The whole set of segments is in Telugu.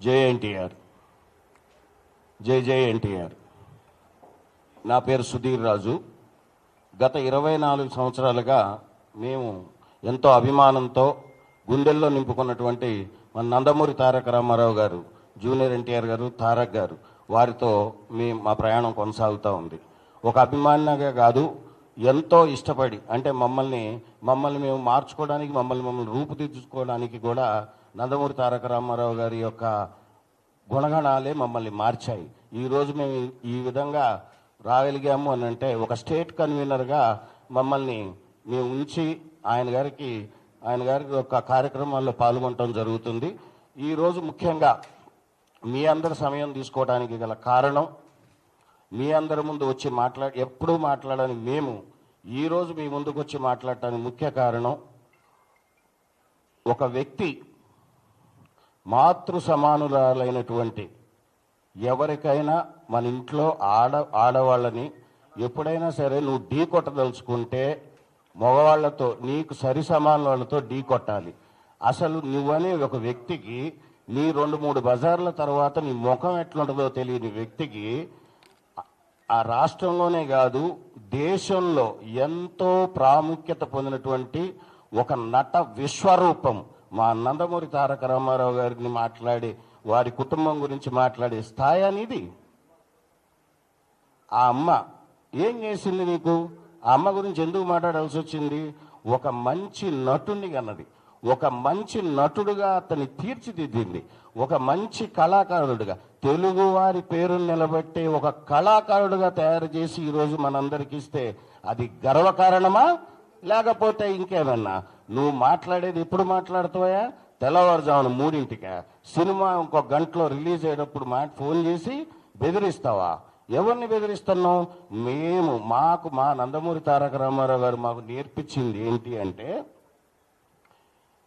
జేఎన్టీఆర్ జై జై ఎన్టీఆర్. నా పేరు సుధీర్ రాజు. గత ఇరవై నాలుగు సంవత్సరాలుగా మేము ఎంతో అభిమానంతో గుండెల్లో నింపుకున్నటువంటి మన నందమూరి తారక రామారావు గారు జూనియర్ ఎన్టీఆర్ గారు తారక్ గారు వారితో మీ మా ప్రయాణం కొనసాగుతూ ఉంది. ఒక అభిమానిగా కాదు ఎంతో ఇష్టపడి అంటే మమ్మల్ని మమ్మల్ని మేము మార్చుకోవడానికి మమ్మల్ని మమ్మల్ని రూపుదిద్దుకోవడానికి కూడా నందమూరి తారక రామారావు గారి యొక్క గుణగణాలే మమ్మల్ని మార్చాయి. ఈరోజు మేము ఈ విధంగా రాగలిగాము అని అంటే ఒక స్టేట్ కన్వీనర్గా మమ్మల్ని మేము ఉంచి ఆయన గారికి ఆయన గారి యొక్క కార్యక్రమాల్లో పాల్గొనడం జరుగుతుంది. ఈరోజు ముఖ్యంగా మీ అందరి సమయం తీసుకోవడానికి గల కారణం మీ అందరి ముందు వచ్చి మాట్లాడి ఎప్పుడూ మాట్లాడని మేము ఈరోజు మీ ముందుకు వచ్చి మాట్లాడటానికి ముఖ్య కారణం ఒక వ్యక్తి మాతృ సమానురాలైనటువంటి ఎవరికైనా మన ఇంట్లో ఆడ ఆడవాళ్ళని ఎప్పుడైనా సరే నువ్వు ఢీ కొట్టదలుచుకుంటే మగవాళ్ళతో నీకు సరి సమానులతో ఢీ కొట్టాలి. అసలు నువ్వనే ఒక వ్యక్తికి నీ రెండు మూడు బజార్ల తర్వాత నీ ముఖం ఎట్లుంటుందో తెలియని వ్యక్తికి ఆ రాష్ట్రంలోనే కాదు దేశంలో ఎంతో ప్రాముఖ్యత పొందినటువంటి ఒక నట విశ్వరూపం. మా నందమూరి తారక రామారావు గారిని మాట్లాడి వారి కుటుంబం గురించి మాట్లాడే స్థాయి అనేది. ఆ అమ్మ ఏం చేసింది నీకు? ఆ అమ్మ గురించి ఎందుకు మాట్లాడాల్సి వచ్చింది? ఒక మంచి నటుని కన్నది ఒక మంచి నటుడుగా అతన్ని తీర్చిదిద్దింది. ఒక మంచి కళాకారుడుగా. తెలుగు వారి పేరును నిలబెట్టే ఒక కళాకారుడుగా తయారు చేసి ఈరోజు మనందరికి ఇస్తే అది గర్వకారణమా? లేకపోతే ఇంకేమన్నా? నువ్వు మాట్లాడేది ఎప్పుడు మాట్లాడుతావా తెల్లవారుజామున మూడింటికా. సినిమా ఇంకో గంటలో రిలీజ్ అయ్యేటప్పుడు మా ఫోన్ చేసి బెదిరిస్తావా? ఎవరిని బెదిరిస్తున్నావు? మేము మాకు మా నందమూరి తారక రామారావు గారు మాకు నేర్పించింది ఏంటి అంటే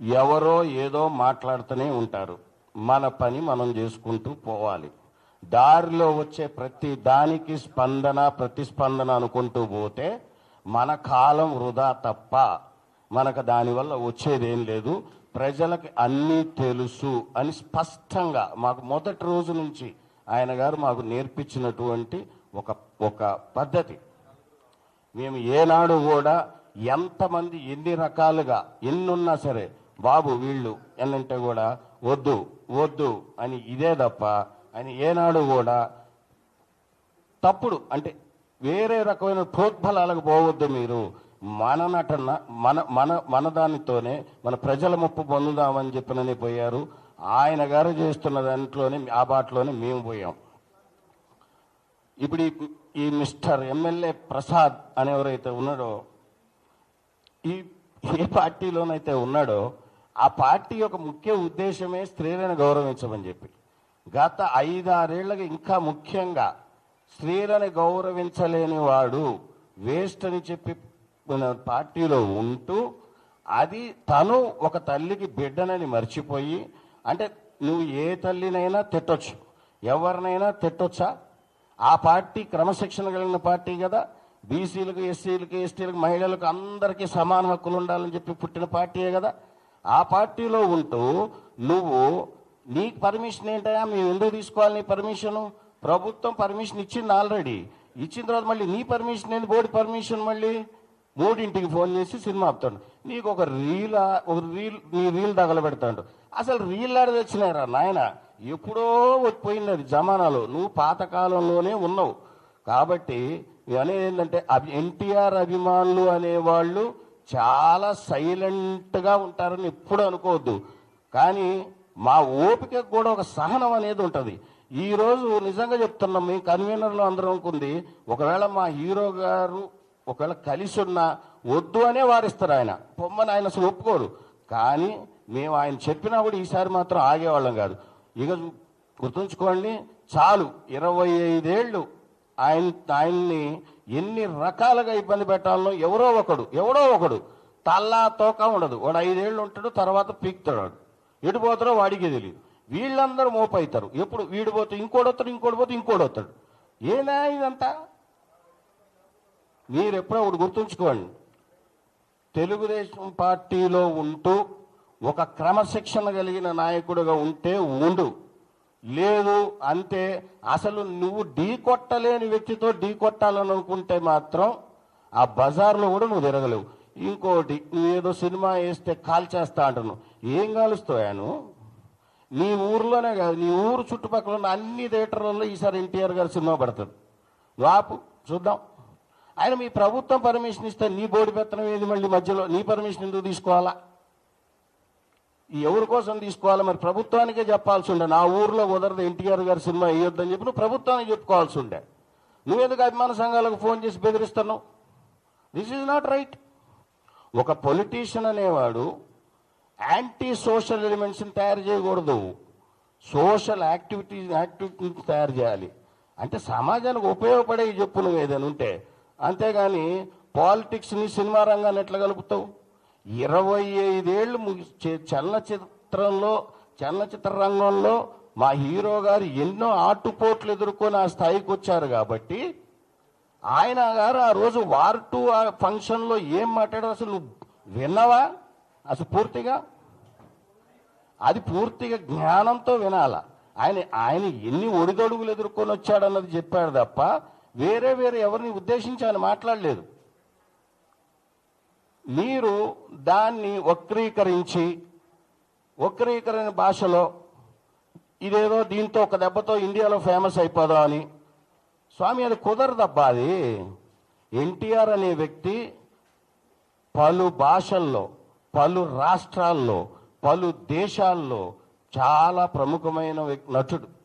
ఎవరో ఏదో మాట్లాడుతూనే ఉంటారు. మన పని మనం చేసుకుంటూ పోవాలి. దారిలో వచ్చే ప్రతి దానికి స్పందన ప్రతిస్పందన అనుకుంటూ పోతే మన కాలం వృధా తప్ప మనకు దానివల్ల వచ్చేదేం లేదు. ప్రజలకు అన్నీ తెలుసు అని స్పష్టంగా మాకు మొదటి రోజు నుంచి ఆయన గారు మాకు నేర్పించినటువంటి ఒక ఒక పద్ధతి. మేము ఏనాడు కూడా ఎంతమంది ఎన్ని రకాలుగా ఎన్నున్నా సరే బాబు వీళ్ళు ఎన్నంటే కూడా వద్దు వద్దు అని ఇదే తప్ప అని ఏనాడు కూడా తప్పుడు అంటే వేరే రకమైన ప్రోద్బలాలకు పోవద్దు మీరు. మన నటన మన మన మన దానితోనే మన ప్రజల ముప్పు పొందుదామని చెప్పినని పోయారు. ఆయన గారు చేస్తున్న దాంట్లోనే ఆ బాటలోనే మేము పోయాం. ఇప్పుడు ఈ- మిస్టర్ ఎమ్మెల్యే ప్రసాద్ అనేవరైతే ఉన్నాడో ఈ ఏ పార్టీలోనైతే ఉన్నాడో ఆ పార్టీ యొక్క ముఖ్య ఉద్దేశమే స్త్రీలను గౌరవించమని చెప్పి. గత ఐదారేళ్ళకి ఇంకా ముఖ్యంగా స్త్రీలను గౌరవించలేని వాడు వేస్ట్ అని చెప్పి మన పార్టీలో ఉంటూ అది తను ఒక తల్లికి బిడ్డనని మర్చిపోయి అంటే నువ్వు ఏ తల్లినైనా తిట్టొచ్చు. ఎవరినైనా తిట్టొచ్చా? ఆ పార్టీ క్రమశిక్షణ కలిగిన పార్టీ కదా. బీసీలకు ఎస్సీలకు ఎస్టీలకు మహిళలకు అందరికీ సమాన హక్కులు ఉండాలని చెప్పి పుట్టిన పార్టీయే కదా. ఆ పార్టీలో ఉంటూ నువ్వు నీకు పర్మిషన్ ఏంటయా మేము ఎందుకు తీసుకోవాలి నీ పర్మిషను? ప్రభుత్వం పర్మిషన్ ఇచ్చింది ఆల్రెడీ. ఇచ్చిన తర్వాత మళ్ళీ నీ పర్మిషన్ ఏంది? బోర్డు పర్మిషన్ మళ్ళీ? మూడింటికి ఫోన్ చేసి సినిమా ఆపుతాడు. నీకు ఒక రీల్ ఒక రీల్ నీ రీల్ తగలబెడతాడు. అసలు రీల్ ఆడ తెచ్చినారా నాయన. ఎప్పుడో పోయింది అది జమానాలో. నువ్వు పాతకాలంలోనే ఉన్నావు. కాబట్టి అనేది ఏంటంటే అభి ఎన్టీఆర్ అభిమానులు అనేవాళ్ళు చాలా సైలెంట్గా ఉంటారని ఎప్పుడు అనుకోవద్దు. కానీ మా ఓపికకు కూడా ఒక సహనం అనేది ఉంటుంది. ఈరోజు నిజంగా చెప్తున్నాం మీ కన్వీనర్లు అందరం అనుకుంది ఒకవేళ మా హీరో గారు ఒకవేళ కలిసి ఉన్నా వద్దు అనే వారిస్తారు ఆయన. పొమ్మని ఆయన అసలు ఒప్పుకోరు. కానీ మేము ఆయన చెప్పినా కూడా ఈసారి మాత్రం ఆగేవాళ్ళం కాదు. ఇక గుర్తుంచుకోండి చాలు. ఇరవై ఐదేళ్ళు ఆయన ఆయన్ని ఎన్ని రకాలుగా ఇబ్బంది పెట్టాలనో ఎవరో ఒకడు ఎవడో ఒకడు. తల్లా తోక ఉండదు. వాడు ఐదేళ్ళు ఉంటాడు తర్వాత పీక్తాడు. వాడు. ఎటు వాడికే తెలియదు వీళ్ళందరూ మోపవుతారు ఎప్పుడు వీడు పోతే ఇంకోటి వస్తాడు ఇంకోటి పోతే ఇంకోటి వస్తాడు ఏనా ఇదంతా? మీరు ఎప్పుడో ఒకటి గుర్తుంచుకోండి. తెలుగుదేశం పార్టీలో ఉంటూ ఒక క్రమశిక్షణ కలిగిన నాయకుడుగా ఉంటే ఉండు. లేదు అంతే అసలు నువ్వు ఢీ కొట్టలేని వ్యక్తితో ఢీ కొట్టాలని అనుకుంటే మాత్రం ఆ బజార్లో కూడా నువ్వు తిరగలేవు. ఇంకోటి నువ్వేదో సినిమా వేస్తే కాల్చేస్తా అంటున్నావు. ఏం కాలుస్తావాను నీ ఊర్లోనే కాదు నీ ఊరు చుట్టుపక్కల ఉన్న అన్ని థియేటర్లలో ఈసారి ఎన్టీఆర్ గారు సినిమా పడుతుంది వాపు చూద్దాం. ఆయన మీ ప్రభుత్వం పర్మిషన్ ఇస్తే నీ బోడి పెత్తనం ఏది మళ్ళీ మధ్యలో? నీ పర్మిషన్ ఎందుకు తీసుకోవాలా? ఎవరి కోసం తీసుకోవాలి? మరి ప్రభుత్వానికే చెప్పాల్సి ఉండే. నా ఊర్లో కుదరదు ఎన్టీఆర్ గారి సినిమా వేయొద్దని చెప్పి నువ్వు ప్రభుత్వానికి చెప్పుకోవాల్సి ఉండే. నువ్వెందుకు అభిమాన సంఘాలకు ఫోన్ చేసి బెదిరిస్తున్నావు? దిస్ ఈజ్ నాట్ రైట్ ఒక పొలిటీషియన్ అనేవాడు యాంటీ సోషల్ ఎలిమెంట్స్ని తయారు చేయకూడదు. సోషల్ యాక్టివిటీస్ యాక్టివిటీస్ తయారు చేయాలి. అంటే సమాజానికి ఉపయోగపడే చెప్పు నువ్వు ఏదైనా ఉంటే. అంతేగాని పాలిటిక్స్ని సినిమా రంగాన్ని ఎట్లా కలుపుతావు? ఇరవై ఐదేళ్ళు ముగి చే- చలనచిత్రంలో చలనచిత్ర రంగంలో మా హీరో గారు ఎన్నో ఆటుపోట్లు ఎదుర్కొని ఆ స్థాయికి వచ్చారు కాబట్టి ఆయన గారు ఆ రోజు వార్ టూ ఆ ఫంక్షన్లో ఏం మాట్లాడారు అసలు నువ్వు విన్నావా? అసలు పూర్తిగా? అది పూర్తిగా జ్ఞానంతో వినాల. ఆయన ఆయన ఎన్ని ఒడిదొడుగులు ఎదుర్కొని వచ్చాడన్నది చెప్పాడు తప్ప వేరే వేరే ఎవరిని ఉద్దేశించి ఆయన మాట్లాడలేదు. మీరు దాన్ని వక్రీకరించి వక్రీకరణ భాషలో ఇదేదో దీంతో ఒక దెబ్బతో ఇండియాలో ఫేమస్ అయిపోదా అని. స్వామి అది కుదరదబ్బా అది. ఎన్టీఆర్ అనే వ్యక్తి పలు భాషల్లో పలు రాష్ట్రాల్లో పలు దేశాల్లో చాలా ప్రముఖమైన నటుడు.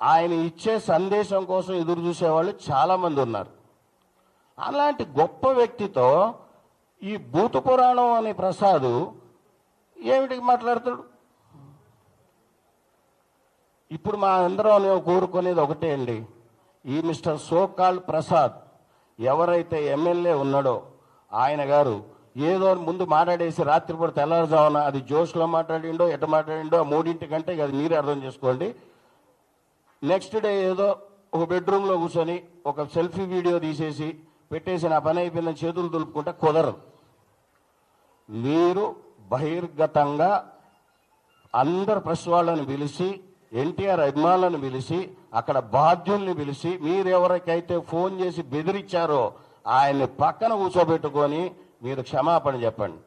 ఆయన ఇచ్చే సందేశం కోసం ఎదురు చూసేవాళ్ళు చాలామంది ఉన్నారు. అలాంటి గొప్ప వ్యక్తితో ఈ భూత పురాణం అనే ప్రసాదు ఏమిటికి మాట్లాడతాడు ఇప్పుడు మా అందరం కోరుకునేది ఒకటే అండి. ఈ మిస్టర్ సోకాల్ ప్రసాద్ ఎవరైతే ఎమ్మెల్యే ఉన్నాడో ఆయన గారు ఏదో ముందు మాట్లాడేసి రాత్రిపూట తెల్లారుజామున అది జోష్లో మాట్లాడిండో ఎట మాట్లాడిండో ఆ మూడింటి కంటే అది మీరే అర్థం చేసుకోండి. నెక్స్ట్ డే ఏదో ఒక బెడ్రూమ్లో కూర్చొని ఒక సెల్ఫీ వీడియో తీసేసి పెట్టేసి నా పని అయిపోయిన చేతులు దులుపుకుంటే కుదరదు. మీరు బహిర్గతంగా అందరు ప్రెస్ వాళ్ళని పిలిచి ఎన్టీఆర్ అభిమానులను పిలిచి అక్కడ బాధ్యుల్ని పిలిచి మీరు ఎవరికైతే ఫోన్ చేసి బెదిరించారో ఆయన్ని పక్కన కూర్చోబెట్టుకొని మీరు క్షమాపణ చెప్పండి.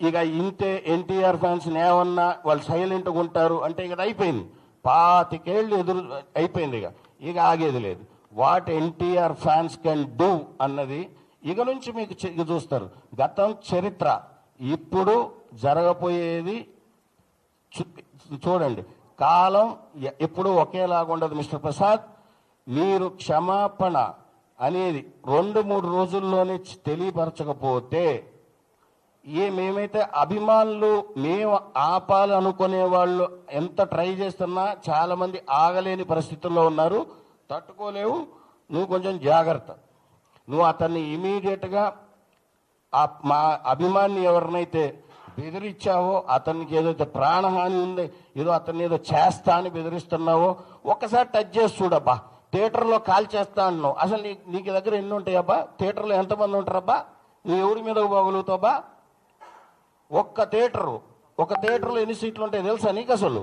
ఇక ఇంతే ఎన్టీఆర్ ఫ్యాన్స్ ఏమన్నా వాళ్ళు సైలెంట్గా ఉంటారు అంటే ఇక అయిపోయింది. పాతికేళ్ళు ఎదురు అయిపోయింది ఇక. ఇక ఆగేది లేదు. What NTR fans can do అన్నది ఇక నుంచి మీకు చూస్తారు. గతం చరిత్ర. ఇప్పుడు జరగబోయేది చూ- చూడండి. కాలం ఎప్పుడు ఒకేలాగా ఉండదు మిస్టర్ ప్రసాద్. మీరు క్షమాపణ అనేది రెండు మూడు రోజుల్లోనే తెలియపరచకపోతే ఏ మేమైతే అభిమానులు మేము ఆపాలనుకునే వాళ్ళు ఎంత ట్రై చేస్తున్నా చాలా మంది ఆగలేని పరిస్థితుల్లో ఉన్నారు. తట్టుకోలేవు. నువ్వు కొంచెం జాగ్రత్త. నువ్వు అతన్ని ఇమీడియట్గా ఆ మా అభిమాని ఎవరినైతే బెదిరించావో అతనికి ఏదైతే ప్రాణహాని ఉంది ఏదో అతన్ని ఏదో చేస్తా అని బెదిరిస్తున్నావో ఒక్కసారి టచ్ చేసి చూడబ్బా. థియేటర్లో కాల్ చేస్తా అన్నావు. అసలు నీ నీకు దగ్గర ఎన్ని ఉంటాయబ్బా? థియేటర్లో ఎంతమంది ఉంటారబ్బా? నువ్వు ఎవరి మీద పోగలుగుతావబ్బా ఒక్క థియేటరు ఒక థియేటర్లో ఎన్ని సీట్లు ఉంటాయి తెలుసా నీకు అసలు?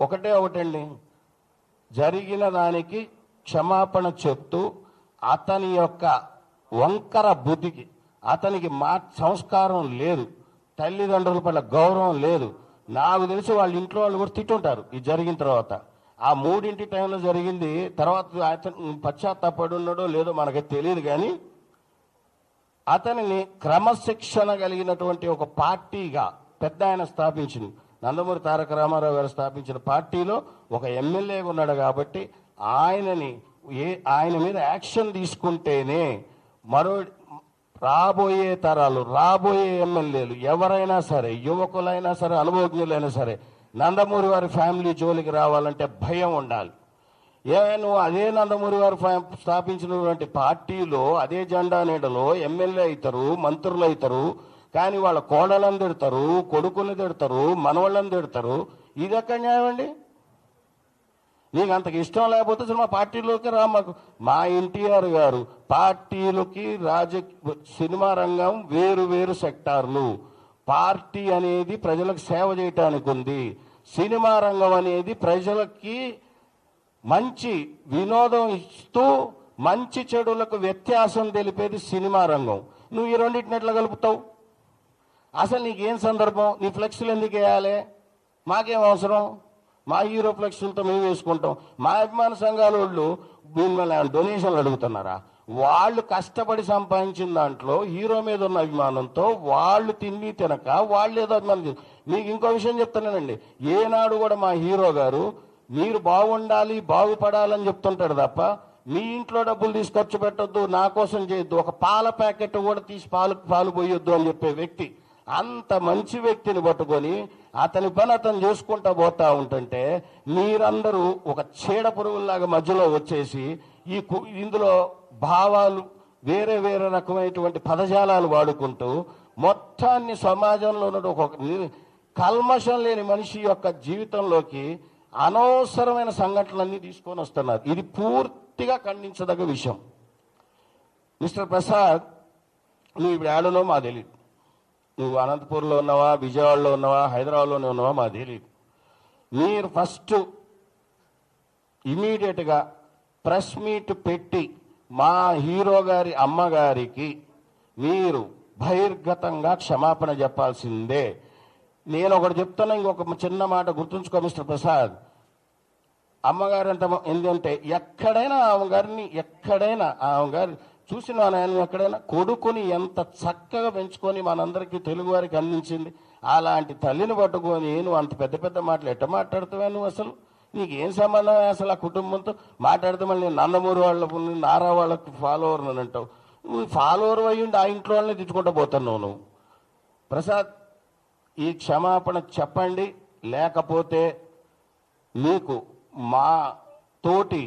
ఒకటే ఒకటండి. జరిగిన దానికి క్షమాపణ చెప్తూ అతని యొక్క వంకర బుద్ధికి అతనికి మా సంస్కారం లేదు తల్లిదండ్రుల పట్ల గౌరవం లేదు. నాకు తెలిసి వాళ్ళ ఇంట్లో వాళ్ళు కూడా తిట్టుంటారు ఇది జరిగిన తర్వాత. ఆ మూడింటి టైంలో జరిగింది తర్వాత అతను పశ్చాత్తాపడి ఉన్నాడో లేదో మనకి తెలియదు కానీ అతనిని క్రమశిక్షణ కలిగినటువంటి ఒక పార్టీగా పెద్ద ఆయన స్థాపించింది. నందమూరి తారక రామారావు గారు స్థాపించిన పార్టీలో ఒక ఎమ్మెల్యేగా ఉన్నాడు కాబట్టి ఆయనని ఏ ఆయన మీద యాక్షన్ తీసుకుంటేనే మరో రాబోయే తరాలు రాబోయే ఎమ్మెల్యేలు ఎవరైనా సరే యువకులైనా సరే అనుభవజ్ఞులైనా సరే నందమూరి వారి ఫ్యామిలీ జోలికి రావాలంటే భయం ఉండాలి. ఏ నువ్వు అదే నందమూరి గారు స్థాపించినటువంటి పార్టీలో అదే జెండా నీడలో ఎమ్మెల్యే అవుతారు మంత్రులు అవుతారు కానీ వాళ్ళ కోడలను తిడతారు కొడుకుని తిడతారు మనవాళ్ళని తిడతారు. ఇది ఎక్కడ న్యాయం అండి? నీకు అంతకు ఇష్టం లేకపోతే సినిమా పార్టీలోకి రా మాకు. మా ఎన్టీఆర్ గారు పార్టీలకి రాజకీయ సినిమా రంగం వేరు వేరు సెక్టార్లు. పార్టీ అనేది ప్రజలకు సేవ చేయటానికి ఉంది. సినిమా రంగం అనేది ప్రజలకి మంచి వినోదం ఇస్తూ మంచి చెడులకు వ్యత్యాసం తెలిపేది సినిమా రంగం. నువ్వు ఈ రెండింటిని ఎట్లా కలుపుతావు? అసలు నీకేం సందర్భం? నీ ఫ్లెక్స్లు ఎందుకు వేయాలి? మాకేం అవసరం? మా హీరో ఫ్లెక్స్లతో మేము వేసుకుంటాం. మా అభిమాన సంఘాల వాళ్ళు మిమ్మల్ని డొనేషన్లు అడుగుతున్నారా? వాళ్ళు కష్టపడి సంపాదించిన దాంట్లో హీరో మీద ఉన్న అభిమానంతో వాళ్ళు తిండి తినక వాళ్ళు ఏదో అభిమానం మీకు ఇంకో విషయం చెప్తున్నానండి ఏనాడు కూడా మా హీరో గారు మీరు బాగుండాలి బాగుపడాలని చెప్తుంటాడు తప్ప మీ ఇంట్లో డబ్బులు తీసుకొచ్చి పెట్టొద్దు నా కోసం చేయొద్దు ఒక పాల ప్యాకెట్ కూడా తీసి పాలు పాలు పోయొద్దు అని చెప్పే వ్యక్తి అంత మంచి వ్యక్తిని పట్టుకొని అతని పని అతను చేసుకుంటా పోతా ఉంటుంటే మీరందరూ ఒక చీడ పురుగుల్లాగా మధ్యలో వచ్చేసి ఈ కు- ఇందులో భావాలు వేరే వేరే రకమైనటువంటి పదజాలాలు వాడుకుంటూ మొత్తాన్ని సమాజంలో ఉన్న ఒక కల్మషం లేని మనిషి యొక్క జీవితంలోకి అనవసరమైన సంఘటనలన్నీ తీసుకొని వస్తున్నారు. ఇది పూర్తిగా ఖండించదగ్గ విషయం. మిస్టర్ ప్రసాద్ నువ్వు ఇప్పుడు ఏడనో మా తెలియదు నువ్వు అనంతపూర్లో ఉన్నావా విజయవాడలో ఉన్నావా హైదరాబాద్లోనే ఉన్నావా మా తెలియదు మీరు ఫస్ట్ ఇమీడియట్గా ప్రెస్ మీట్ పెట్టి మా హీరో గారి అమ్మగారికి మీరు బహిర్గతంగా క్షమాపణ చెప్పాల్సిందే. నేను ఒకటి చెప్తున్నా ఇంకొక చిన్న మాట గుర్తుంచుకో మిస్టర్ ప్రసాద్. అమ్మగారు ఎంత ఎందుకంటే ఎక్కడైనా ఆమె గారిని ఎక్కడైనా ఆమె చూసిన ఆయన ఎక్కడైనా కొడుకుని ఎంత చక్కగా పెంచుకొని మనందరికీ తెలుగు వారికి అందించింది అలాంటి తల్లిని పట్టుకొని నువ్వు అంత పెద్ద పెద్ద మాటలు ఎట్ట మాట్లాడుతావా నువ్వు అసలు? నీకు ఏం సంబంధం అసలు ఆ కుటుంబంతో? మాట్లాడితే మళ్ళీ నేను నందమూరి వాళ్ళ నారా వాళ్ళకి ఫాలోవర్ అని అంటావు. నువ్వు ఫాలోవర్ అయ్యిండి ఆ ఇంట్లో వాళ్ళని తిట్టుకుంటూ పోతున్నావు నువ్వు. ప్రసాద్ ఈ క్షమాపణ చెప్పండి లేకపోతే మీకు మా తోటి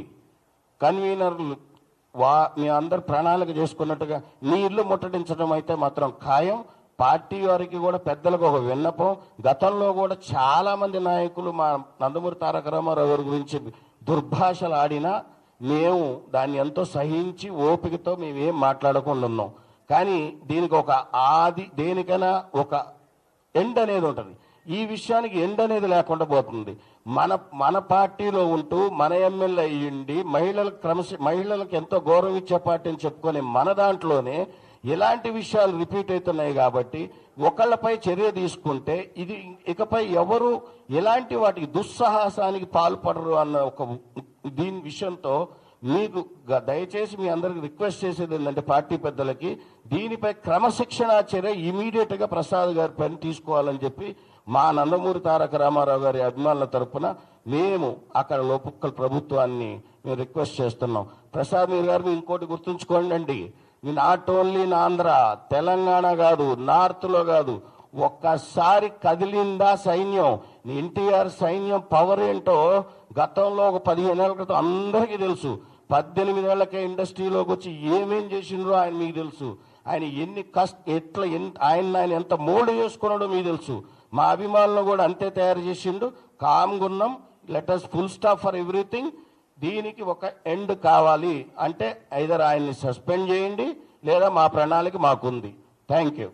కన్వీనర్లు వా మీ అందరు ప్రణాళిక చేసుకున్నట్టుగా మీ ఇల్లు ముట్టడించడం అయితే మాత్రం ఖాయం. పార్టీ వారికి కూడా పెద్దలకు ఒక విన్నపం. గతంలో కూడా చాలా మంది నాయకులు మా నందమూరి తారక రామారావు గారి గురించి దుర్భాషలు ఆడినా మేము దాన్ని ఎంతో సహించి ఓపికతో మేము ఏం మాట్లాడకుండా ఉన్నాం. కానీ దీనికి ఒక ఆది దేనికైనా ఒక ఎండ్ అనేది ఉంటుంది. ఈ విషయానికి ఎండ్ అనేది లేకుండా పోతుంది. మన మన పార్టీలో ఉంటూ మన ఎమ్మెల్యే అయ్యిండి మహిళలకు క్రమశ మహిళలకు ఎంతో గౌరవం ఇచ్చే పార్టీ అని చెప్పుకొని మన దాంట్లోనే ఇలాంటి విషయాలు రిపీట్ అవుతున్నాయి కాబట్టి ఒకళ్ళపై చర్య తీసుకుంటే ఇది ఇకపై ఎవరు ఎలాంటి వాటికి దుస్సాహసానికి పాల్పడరు అన్న ఒక దీని విషయంతో మీకు దయచేసి మీ అందరికి రిక్వెస్ట్ చేసేది ఏంటంటే పార్టీ పెద్దలకి దీనిపై క్రమశిక్షణ చర్య ఇమీడియట్గా ప్రసాద్ గారి పని తీసుకోవాలని చెప్పి మా నందమూరి తారక రామారావు గారి అభిమానుల తరపున మేము అక్కడ లోపుక్కల ప్రభుత్వాన్ని మేము రిక్వెస్ట్ చేస్తున్నాం. ప్రసాద్ మీరు గారు ఇంకోటి గుర్తుంచుకోండి అండి మీ not only in Andhra Telangana కాదు నార్త్లో కాదు ఒక్కసారి కదిలిందా సైన్యం? ఎన్టీఆర్ సైన్యం పవర్ ఏంటో గతంలో ఒక పదిహేను ఏళ్ళ క్రితం అందరికీ తెలుసు. పద్దెనిమిది ఏళ్ళకే ఇండస్ట్రీలోకి వచ్చి ఏమేం చేసిండ్రో ఆయన మీకు తెలుసు. ఆయన ఎన్ని కష్ట ఎట్లా ఎంత ఆయన ఆయన ఎంత మోల్డ్ చేసుకున్నాడో మీకు తెలుసు. మా అభిమానులు కూడా అంతే తయారు చేసిండు. కామ్గున్నాం letters full stop for everything దీనికి ఒక ఎండ్ కావాలి. అంటే ఐదర్ ఆయన్ని సస్పెండ్ చేయండి లేదా మా ప్రణాళిక మాకుంది. Thank you